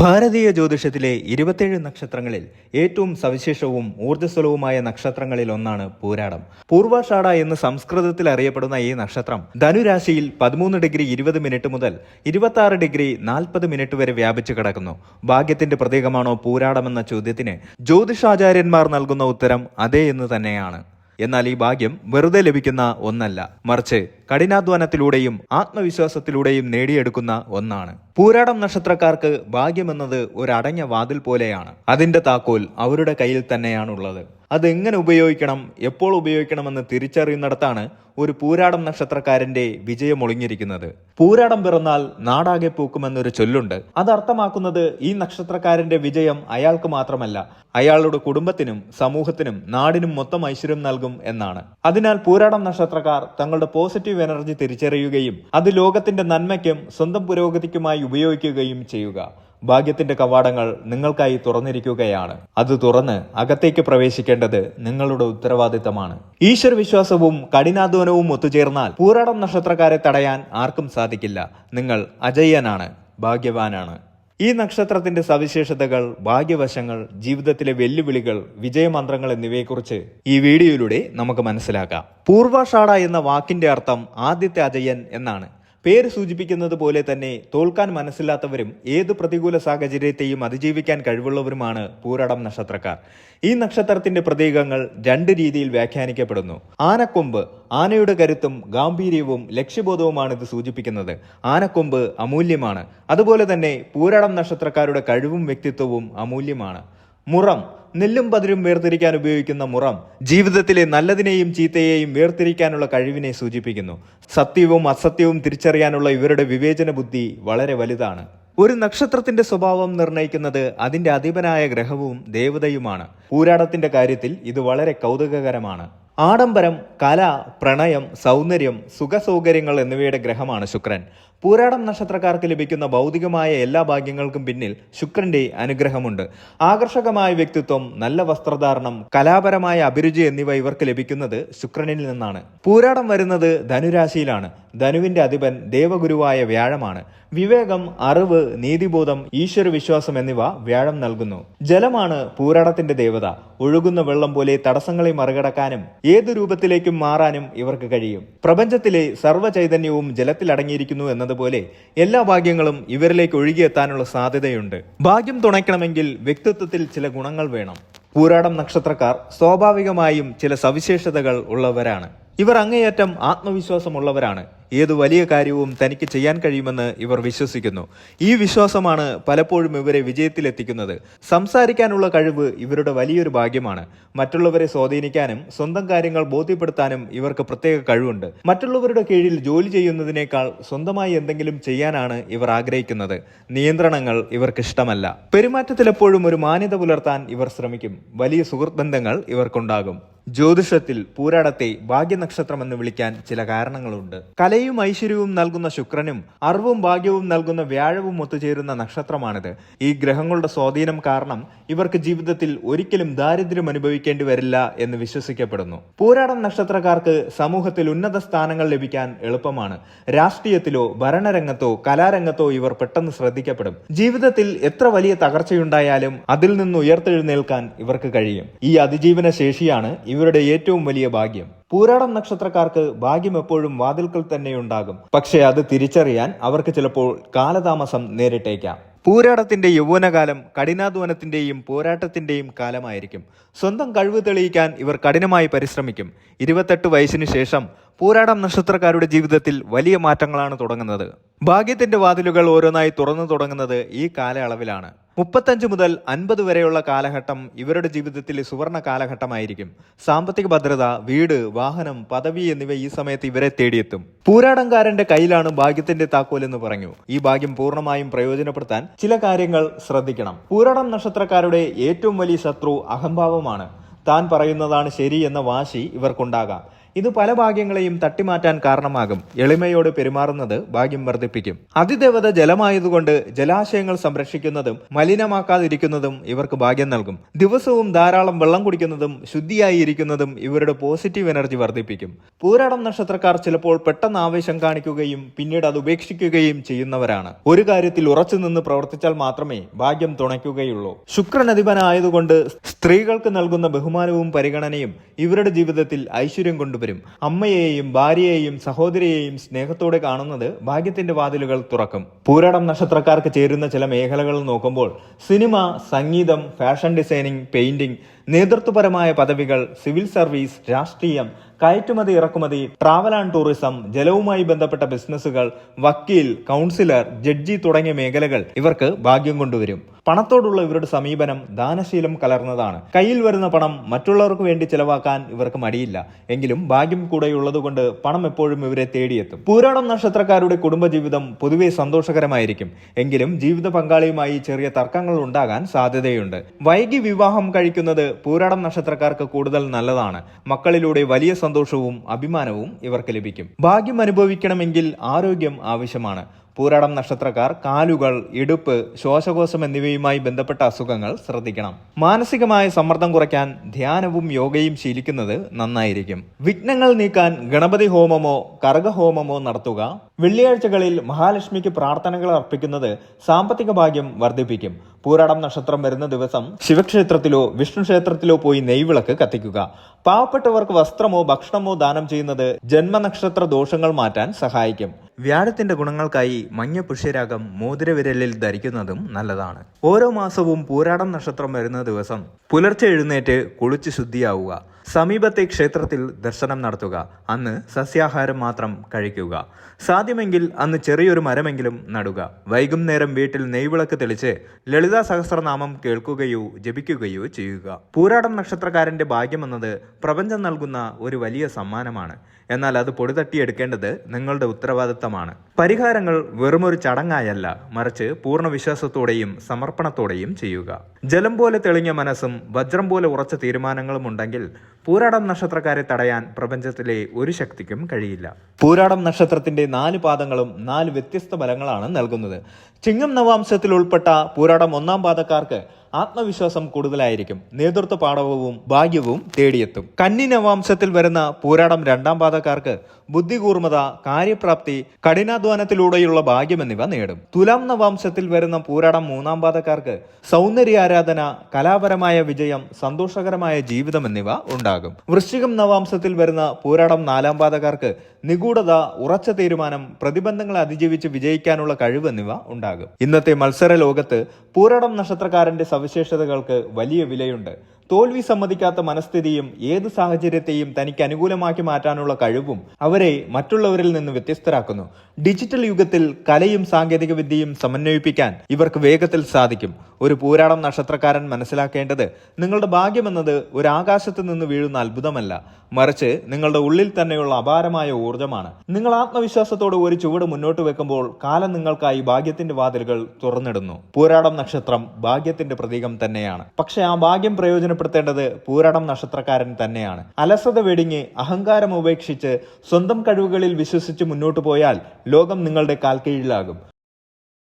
ഭാരതീയ ജ്യോതിഷത്തിലെ ഇരുപത്തിയേഴ് നക്ഷത്രങ്ങളിൽ ഏറ്റവും സവിശേഷവും ഊർജസ്വലവുമായ നക്ഷത്രങ്ങളിൽ ഒന്നാണ് പൂരാടം. പൂർവാഷാഢ എന്ന് സംസ്കൃതത്തിൽ അറിയപ്പെടുന്ന ഈ നക്ഷത്രം ധനുരാശിയിൽ പതിമൂന്ന് ഡിഗ്രി ഇരുപത് മിനിറ്റ് മുതൽ ഇരുപത്തി ഡിഗ്രി നാൽപ്പത് മിനിറ്റ് വരെ വ്യാപിച്ചു കിടക്കുന്നു. ഭാഗ്യത്തിന്റെ പ്രതീകമാണോ പൂരാടമെന്ന ചോദ്യത്തിന് ജ്യോതിഷാചാര്യന്മാർ നൽകുന്ന ഉത്തരം അതേ എന്ന് തന്നെയാണ്. എന്നാൽ ഈ ഭാഗ്യം വെറുതെ ലഭിക്കുന്ന ഒന്നല്ല. മറിച്ച് കഠിനാധ്വാനത്തിലൂടെയും ആത്മവിശ്വാസത്തിലൂടെയും നേടിയെടുക്കുന്ന ഒന്നാണ്. പൂരാടം നക്ഷത്രക്കാർക്ക് ഭാഗ്യമെന്നത് ഒരു അടഞ്ഞ വാതിൽ പോലെയാണ്. അതിന്റെ താക്കോൽ അവരുടെ കയ്യിൽ തന്നെയാണുള്ളത്. എങ്ങനെ ഉപയോഗിക്കണം എപ്പോൾ ഉപയോഗിക്കണമെന്ന് തിരിച്ചറിയുന്നിടത്താണ് ഒരു പൂരാടം നക്ഷത്രക്കാരന്റെ വിജയം ഒളിഞ്ഞിരിക്കുന്നത്. പൂരാടം പിറന്നാൽ നാടാകെ പൂക്കുമെന്നൊരു ചൊല്ലുണ്ട്. അത് അർത്ഥമാക്കുന്നത് ഈ നക്ഷത്രക്കാരന്റെ വിജയം അയാൾക്ക് മാത്രമല്ല അയാളുടെ കുടുംബത്തിനും സമൂഹത്തിനും നാടിനും മൊത്തം ഐശ്വര്യം നൽകും എന്നാണ്. അതിനാൽ പൂരാടം നക്ഷത്രക്കാർ തങ്ങളുടെ പോസിറ്റീവ് എനർജി തിരിച്ചറിയുകയും അത് ലോകത്തിന്റെ നന്മയ്ക്കും സ്വന്തം പുരോഗതിക്കുമായി ഉപയോഗിക്കുകയും ചെയ്യുക. ഭാഗ്യത്തിന്റെ കവാടങ്ങൾ നിങ്ങൾക്കായി തുറന്നിരിക്കുകയാണ്. അത് തുറന്ന് അകത്തേക്ക് പ്രവേശിക്കേണ്ടത് നിങ്ങളുടെ ഉത്തരവാദിത്തമാണ്. ഈശ്വര വിശ്വാസവും കഠിനാധ്വാനവും ഒത്തുചേർന്നാൽ പൂരാടം നക്ഷത്രക്കാരെ തടയാൻ ആർക്കും സാധിക്കില്ല. നിങ്ങൾ അജയ്യനാണ് ഭാഗ്യവാനാണ്. ഈ നക്ഷത്രത്തിന്റെ സവിശേഷതകൾ ഭാഗ്യവശങ്ങൾ ജീവിതത്തിലെ വെല്ലുവിളികൾ വിജയമന്ത്രങ്ങൾ എന്നിവയെക്കുറിച്ച് ഈ വീഡിയോയിലൂടെ നമുക്ക് മനസ്സിലാക്കാം. പൂർവാഷാഢ എന്ന വാക്കിന്റെ അർത്ഥം ആദ്യത്തെ അജയൻ എന്നാണ്. പേര് സൂചിപ്പിക്കുന്നത് പോലെ തന്നെ തോൽക്കാൻ മനസ്സില്ലാത്തവരും ഏത് പ്രതികൂല സാഹചര്യത്തെയും അതിജീവിക്കാൻ കഴിവുള്ളവരുമാണ് പൂരടം നക്ഷത്രക്കാർ. ഈ നക്ഷത്രത്തിന്റെ പ്രതീകങ്ങൾ രണ്ട് രീതിയിൽ വ്യാഖ്യാനിക്കപ്പെടുന്നു. ആനക്കൊമ്പ് ആനയുടെ കരുത്തും ഗാംഭീര്യവും ലക്ഷ്യബോധവുമാണ് ഇത് സൂചിപ്പിക്കുന്നത്. ആനക്കൊമ്പ് അമൂല്യമാണ്. അതുപോലെ തന്നെ പൂരടം നക്ഷത്രക്കാരുടെ കഴിവും വ്യക്തിത്വവും അമൂല്യമാണ്. മുറം. നെല്ലും പതിരും വേർതിരിക്കാൻ ഉപയോഗിക്കുന്ന മുറം. ജീവിതത്തിലെ നല്ലതിനെയും ചീത്തയെയും വേർതിരിക്കാനുള്ള കഴിവിനെ സൂചിപ്പിക്കുന്നു. സത്യവും അസത്യവും തിരിച്ചറിയാനുള്ള ഇവരുടെ വിവേചന ബുദ്ധി വളരെ വലുതാണ്. ഒരു നക്ഷത്രത്തിന്റെ സ്വഭാവം നിർണയിക്കുന്നത് അതിന്റെ അധിപനായ ഗ്രഹവും ദേവതയുമാണ്. പൂരാടത്തിന്റെ കാര്യത്തിൽ ഇത് വളരെ കൗതുകകരമാണ്. ആഡംബരം കല പ്രണയം സൗന്ദര്യം സുഖസൗകര്യങ്ങൾ എന്നിവയുടെ ഗ്രഹമാണ് ശുക്രൻ. പൂരാടം നക്ഷത്രക്കാർക്ക് ലഭിക്കുന്ന ഭൗതികമായ എല്ലാ ഭാഗ്യങ്ങൾക്കും പിന്നിൽ ശുക്രന്റെ അനുഗ്രഹമുണ്ട്. ആകർഷകമായ വ്യക്തിത്വം നല്ല വസ്ത്രധാരണം കലാപരമായ അഭിരുചി എന്നിവ ഇവർക്ക് ലഭിക്കുന്നത് ശുക്രനിൽ നിന്നാണ്. പൂരാടം വരുന്നത് ധനുരാശിയിലാണ്. ധനുവിന്റെ അധിപൻ ദേവഗുരുവായ വ്യാഴമാണ്. വിവേകം അറിവ് നീതിബോധം ഈശ്വരവിശ്വാസം എന്നിവ വ്യാഴം നൽകുന്നു. ജലമാണ് പൂരടത്തിന്റെ ദേവത. ഒഴുകുന്ന വെള്ളം പോലെ തടസ്സങ്ങളെ മറികടക്കാനും ഏതു രൂപത്തിലേക്കും മാറാനും ഇവർക്ക് കഴിയും. പ്രപഞ്ചത്തിലെ സർവചൈതന്യവും ജലത്തിൽ അടങ്ങിയിരിക്കുന്നു എന്നതുപോലെ എല്ലാ ഭാഗ്യങ്ങളും ഇവരിലേക്ക് ഒഴുകിയെത്താനുള്ള സാധ്യതയുണ്ട്. ഭാഗ്യം തുണയ്ക്കണമെങ്കിൽ വ്യക്തിത്വത്തിൽ ചില ഗുണങ്ങൾ വേണം. പൂരാടം നക്ഷത്രക്കാർ സ്വാഭാവികമായും ചില സവിശേഷതകൾ ഉള്ളവരാണ്. ഇവർ അങ്ങേയറ്റം ആത്മവിശ്വാസമുള്ളവരാണ്. ഏത് വലിയ കാര്യവും തനിക്ക് ചെയ്യാൻ കഴിയുമെന്ന് ഇവർ വിശ്വസിക്കുന്നു. ഈ വിശ്വാസമാണ് പലപ്പോഴും ഇവരെ വിജയത്തിലെത്തിക്കുന്നത്. സംസാരിക്കാനുള്ള കഴിവ് ഇവരുടെ വലിയൊരു ഭാഗ്യമാണ്. മറ്റുള്ളവരെ സ്വാധീനിക്കാനും സ്വന്തം കാര്യങ്ങൾ ബോധ്യപ്പെടുത്താനും ഇവർക്ക് പ്രത്യേക കഴിവുണ്ട്. മറ്റുള്ളവരുടെ കീഴിൽ ജോലി ചെയ്യുന്നതിനേക്കാൾ സ്വന്തമായി എന്തെങ്കിലും ചെയ്യാനാണ് ഇവർ ആഗ്രഹിക്കുന്നത്. നിയന്ത്രണങ്ങൾ ഇവർക്ക് ഇഷ്ടമല്ല. പെരുമാറ്റത്തിൽ എപ്പോഴും ഒരു മാന്യത പുലർത്താൻ ഇവർ ശ്രമിക്കും. വലിയ സുഹൃത്ത് ബന്ധങ്ങൾ ഇവർക്കുണ്ടാകും. ജ്യോതിഷത്തിൽ പൂരാടത്തെ ഭാഗ്യനക്ഷത്രം എന്ന് വിളിക്കാൻ ചില കാരണങ്ങളുണ്ട്. കലയും ഐശ്വര്യവും നൽകുന്ന ശുക്രനും അറിവും ഭാഗ്യവും നൽകുന്ന വ്യാഴവും ഒത്തുചേരുന്ന നക്ഷത്രമാണിത്. ഈ ഗ്രഹങ്ങളുടെ സ്വാധീനം കാരണം ഇവർക്ക് ജീവിതത്തിൽ ഒരിക്കലും ദാരിദ്ര്യം അനുഭവിക്കേണ്ടി വരില്ല എന്ന് വിശ്വസിക്കപ്പെടുന്നു. പൂരാടം നക്ഷത്രക്കാർക്ക് സമൂഹത്തിൽ ഉന്നത സ്ഥാനങ്ങൾ ലഭിക്കാൻ എളുപ്പമാണ്. രാഷ്ട്രീയത്തിലോ ഭരണരംഗത്തോ കലാരംഗത്തോ ഇവർ പെട്ടെന്ന് ശ്രദ്ധിക്കപ്പെടും. ജീവിതത്തിൽ എത്ര വലിയ തകർച്ചയുണ്ടായാലും അതിൽ നിന്ന് ഉയർത്തെഴുന്നേൽക്കാൻ ഇവർക്ക് കഴിയും. ഈ അതിജീവന ശേഷിയാണ് ഇവരുടെ ഏറ്റവും വലിയ ഭാഗ്യം. പൂരാടം നക്ഷത്രക്കാർക്ക് ഭാഗ്യം എപ്പോഴും വാതിൽക്കൽ തന്നെയുണ്ടാകും. പക്ഷേ അത് തിരിച്ചറിയാൻ അവർക്ക് ചിലപ്പോൾ കാലതാമസം നേരിട്ടേക്കാം. പൂരാടത്തിന്റെ യൗവനകാലം കഠിനാധ്വാനത്തിന്റെയും പോരാട്ടത്തിന്റെയും കാലമായിരിക്കും. സ്വന്തം കഴിവ് തെളിയിക്കാൻ ഇവർ കഠിനമായി പരിശ്രമിക്കും. ഇരുപത്തെട്ട് വയസ്സിന് ശേഷം പൂരാടം നക്ഷത്രക്കാരുടെ ജീവിതത്തിൽ വലിയ മാറ്റങ്ങളാണ് തുടങ്ങുന്നത്. ഭാഗ്യത്തിന്റെ വാതിലുകൾ ഓരോന്നായി തുറന്നു തുടങ്ങുന്നത് ഈ കാലയളവിലാണ്. മുപ്പത്തഞ്ച് മുതൽ അൻപത് വരെയുള്ള കാലഘട്ടം ഇവരുടെ ജീവിതത്തിലെ സുവർണ കാലഘട്ടമായിരിക്കും. സാമ്പത്തിക ഭദ്രത വീട് വാഹനം പദവി എന്നിവ ഈ സമയത്ത് ഇവരെ തേടിയെത്തും. പൂരാടംകാരന്റെ കയ്യിലാണ് ഭാഗ്യത്തിന്റെ താക്കോൽ എന്ന് പറഞ്ഞു. ഈ ഭാഗ്യം പൂർണമായും പ്രയോജനപ്പെടുത്താൻ ചില കാര്യങ്ങൾ ശ്രദ്ധിക്കണം. പൂരാടം നക്ഷത്രക്കാരുടെ ഏറ്റവും വലിയ ശത്രു അഹംഭാവമാണ്. താൻ പറയുന്നതാണ് ശരി എന്ന വാശി ഇവർക്കുണ്ടാകാം. ഇത് പല ഭാഗ്യങ്ങളെയും തട്ടിമാറ്റാൻ കാരണമാകും. എളിമയോട് പെരുമാറുന്നത് ഭാഗ്യം വർദ്ധിപ്പിക്കും. അതിദേവത ജലമായതുകൊണ്ട് ജലാശയങ്ങൾ സംരക്ഷിക്കുന്നതും മലിനമാക്കാതിരിക്കുന്നതും ഇവർക്ക് ഭാഗ്യം നൽകും. ദിവസവും ധാരാളം വെള്ളം കുടിക്കുന്നതും ശുദ്ധിയായി ഇരിക്കുന്നതും ഇവരുടെ പോസിറ്റീവ് എനർജി വർദ്ധിപ്പിക്കും. പൂരാടം നക്ഷത്രക്കാർ ചിലപ്പോൾ പെട്ടെന്ന് ആവേശം കാണിക്കുകയും പിന്നീട് അത് ഉപേക്ഷിക്കുകയും ചെയ്യുന്നവരാണ്. ഒരു കാര്യത്തിൽ ഉറച്ചു നിന്ന് പ്രവർത്തിച്ചാൽ മാത്രമേ ഭാഗ്യം തുണയ്ക്കുകയുള്ളൂ. ശുക്രൻ അധിപനായതുകൊണ്ട് സ്ത്രീകൾക്ക് നൽകുന്ന ബഹുമാനവും പരിഗണനയും ഇവരുടെ ജീവിതത്തിൽ ഐശ്വര്യം കൊണ്ടുവരും. അമ്മയെയും ഭാര്യയെയും സഹോദരിയെയും സ്നേഹത്തോടെ കാണുന്നത് ഭാഗ്യത്തിന്റെ വാതിലുകൾ തുറക്കും. പൂരടം നക്ഷത്രക്കാർക്ക് ചേരുന്ന ചില മേഖലകൾ നോക്കുമ്പോൾ സിനിമ സംഗീതം ഫാഷൻ ഡിസൈനിങ് പെയിന്റിംഗ് നേതൃത്വപരമായ പദവികൾ സിവിൽ സർവീസ് രാഷ്ട്രീയം കയറ്റുമതി ഇറക്കുമതി ട്രാവൽ ആൻഡ് ടൂറിസം ജലവുമായി ബന്ധപ്പെട്ട ബിസിനസ്സുകൾ വക്കീൽ കൗൺസിലർ ജഡ്ജി തുടങ്ങിയ മേഖലകൾ ഇവർക്ക് ഭാഗ്യം കൊണ്ടുവരും. പണത്തോടുള്ള ഇവരുടെ സമീപനം ദാനശീലം കലർന്നതാണ്. കയ്യിൽ വരുന്ന പണം മറ്റുള്ളവർക്ക് വേണ്ടി ചെലവാക്കാൻ ഇവർക്ക് മടിയില്ല. എങ്കിലും ഭാഗ്യം കൂടെയുള്ളതുകൊണ്ട് പണം എപ്പോഴും ഇവരെ തേടിയെത്തും. പൂരാടം നക്ഷത്രക്കാരുടെ കുടുംബജീവിതം പൊതുവെ സന്തോഷകരമായിരിക്കും. എങ്കിലും ജീവിത പങ്കാളിയുമായി ചെറിയ തർക്കങ്ങൾ ഉണ്ടാകാൻ സാധ്യതയുണ്ട്. വൈകി വിവാഹം കഴിക്കുന്നത് പൂരാടം നക്ഷത്രക്കാർക്ക് കൂടുതൽ നല്ലതാണ്. മക്കളിലൂടെ വലിയ സന്തോഷവും അഭിമാനവും ഇവർക്ക് ലഭിക്കും. ഭാഗ്യം അനുഭവിക്കണമെങ്കിൽ ആരോഗ്യം ആവശ്യമാണ്. പൂരാടം നക്ഷത്രക്കാർ കാലുകൾ ഇടുപ്പ് ശ്വാസകോശം എന്നിവയുമായി ബന്ധപ്പെട്ട അസുഖങ്ങൾ ശ്രദ്ധിക്കണം. മാനസികമായ സമ്മർദ്ദം കുറയ്ക്കാൻ ധ്യാനവും യോഗയും ശീലിക്കുന്നത് നന്നായിരിക്കും. വിഘ്നങ്ങൾ നീക്കാൻ ഗണപതി ഹോമമോ കർഗഹോമമോ നടത്തുക. വെള്ളിയാഴ്ചകളിൽ മഹാലക്ഷ്മിക്ക് പ്രാർത്ഥനകൾ അർപ്പിക്കുന്നത് സാമ്പത്തിക ഭാഗ്യം വർദ്ധിപ്പിക്കും. പൂരാടം നക്ഷത്രം വരുന്ന ദിവസം ശിവക്ഷേത്രത്തിലോ വിഷ്ണു ക്ഷേത്രത്തിലോ പോയി നെയ്വിളക്ക് കത്തിക്കുക. പാവപ്പെട്ടവർക്ക് വസ്ത്രമോ ഭക്ഷണമോ ദാനം ചെയ്യുന്നത് ജന്മനക്ഷത്ര ദോഷങ്ങൾ മാറ്റാൻ സഹായിക്കും. വ്യാഴത്തിന്റെ ഗുണങ്ങൾക്കായി മഞ്ഞ പുഷ്യരാഗം മോതിരവിരലിൽ ധരിക്കുന്നതും നല്ലതാണ്. ഓരോ മാസവും പൂരാടം നക്ഷത്രം വരുന്ന ദിവസം പുലർച്ചെ എഴുന്നേറ്റ് കുളിച്ച് ശുദ്ധിയാവുക. സമീപത്തെ ക്ഷേത്രത്തിൽ ദർശനം നടത്തുക. അന്ന് സസ്യാഹാരം മാത്രം കഴിക്കുക. സാധ്യമെങ്കിൽ അന്ന് ചെറിയൊരു മരമെങ്കിലും നടുക. വൈകുന്നേരം വീട്ടിൽ നെയ്വിളക്ക് തെളിച്ച് ലളിതാ സഹസ്രനാമം കേൾക്കുകയോ ജപിക്കുകയോ ചെയ്യുക. പൂരാടം നക്ഷത്രക്കാരന്റെ ഭാഗ്യമെന്നത് പ്രപഞ്ചം നൽകുന്ന ഒരു വലിയ സമ്മാനമാണ്. എന്നാൽ അത് പൊടിതട്ടിയെടുക്കേണ്ടത് നിങ്ങളുടെ ഉത്തരവാദിത്തമാണ്. പരിഹാരങ്ങൾ വെറുമൊരു ചടങ്ങായല്ല മറിച്ച് പൂർണ വിശ്വാസത്തോടെയും സമർപ്പണത്തോടെയും ചെയ്യുക. ജലം പോലെ തെളിഞ്ഞ മനസ്സും വജ്രം പോലെ ഉറച്ച തീരുമാനങ്ങളും ഉണ്ടെങ്കിൽ പൂരാടം നക്ഷത്രക്കാരെ തടയാൻ പ്രപഞ്ചത്തിലെ ഒരു ശക്തിക്കും കഴിയില്ല. പൂരാടം നക്ഷത്രത്തിന്റെ നാല് പാദങ്ങളും നാല് വ്യത്യസ്ത ഫലങ്ങളാണ് നൽകുന്നത്. ചിങ്ങം നവാംശത്തിൽ ഉൾപ്പെട്ട പൂരാടം ഒന്നാം പാദക്കാർക്ക് ആത്മവിശ്വാസം കൂടുതലായിരിക്കും. നേതൃത്വ പാഠവും ഭാഗ്യവും തേടിയെത്തും. കന്നി നവാംശത്തിൽ വരുന്ന പോരാടം രണ്ടാം പാദക്കാർക്ക് ബുദ്ധികൂർമ്മത കാര്യപ്രാപ്തി കഠിനാധ്വാനത്തിലൂടെയുള്ള ഭാഗ്യം എന്നിവ നേടും. തുലാം നവാംശത്തിൽ വരുന്ന പോരാടം മൂന്നാം പാദക്കാർക്ക് സൗന്ദര്യാരാധന കലാപരമായ വിജയം സന്തോഷകരമായ ജീവിതം എന്നിവ ഉണ്ടാകും. വൃശ്ചികം നവാംശത്തിൽ വരുന്ന പോരാടം നാലാം പാദക്കാർക്ക് നിഗൂഢത ഉറച്ച തീരുമാനം പ്രതിബന്ധങ്ങളെ അതിജീവിച്ച് വിജയിക്കാനുള്ള കഴിവ് എന്നിവ ഉണ്ടാകും. ഇന്നത്തെ മത്സര ലോകത്ത് പോരാടം നക്ഷത്രക്കാരന്റെ സവിശേഷതകൾക്ക് വലിയ വിലയുണ്ട്. തോൽവി സമ്മതിക്കാത്ത മനസ്ഥിതിയും ഏത് സാഹചര്യത്തെയും തനിക്ക് അനുകൂലമാക്കി മാറ്റാനുള്ള കഴിവും അവരെ മറ്റുള്ളവരിൽ നിന്ന് വ്യത്യസ്തരാക്കുന്നു. ഡിജിറ്റൽ യുഗത്തിൽ കലയും സാങ്കേതിക വിദ്യയും സമന്വയിപ്പിക്കാൻ ഇവർക്ക് വേഗത്തിൽ സാധിക്കും. ഒരു പൂരാടം നക്ഷത്രക്കാരൻ മനസ്സിലാക്കേണ്ടത് നിങ്ങളുടെ ഭാഗ്യമെന്നത് ഒരു ആകാശത്ത് നിന്ന് വീഴുന്ന അത്ഭുതമല്ല. മറിച്ച് നിങ്ങളുടെ ഉള്ളിൽ തന്നെയുള്ള അപാരമായ ഊർജമാണ്. നിങ്ങൾ ആത്മവിശ്വാസത്തോടെ ഒരു ചുവട് മുന്നോട്ട് വെക്കുമ്പോൾ കാലം നിങ്ങൾക്കായി ഭാഗ്യത്തിന്റെ വാതിലുകൾ തുറന്നിടുന്നു. പൂരാടം നക്ഷത്രം ഭാഗ്യത്തിന്റെ പ്രതീകം തന്നെയാണ്. പക്ഷെ ആ ഭാഗ്യം പ്രയോജനപ്പെടുത്തേണ്ടത് പൂരടം നക്ഷത്രക്കാരൻ തന്നെയാണ്. അലസത വെടിഞ്ഞ് അഹങ്കാരം ഉപേക്ഷിച്ച് സ്വന്തം കഴിവുകളിൽ വിശ്വസിച്ച് മുന്നോട്ടു പോയാൽ ലോകം നിങ്ങളുടെ കാൽക്കീഴിലാകും.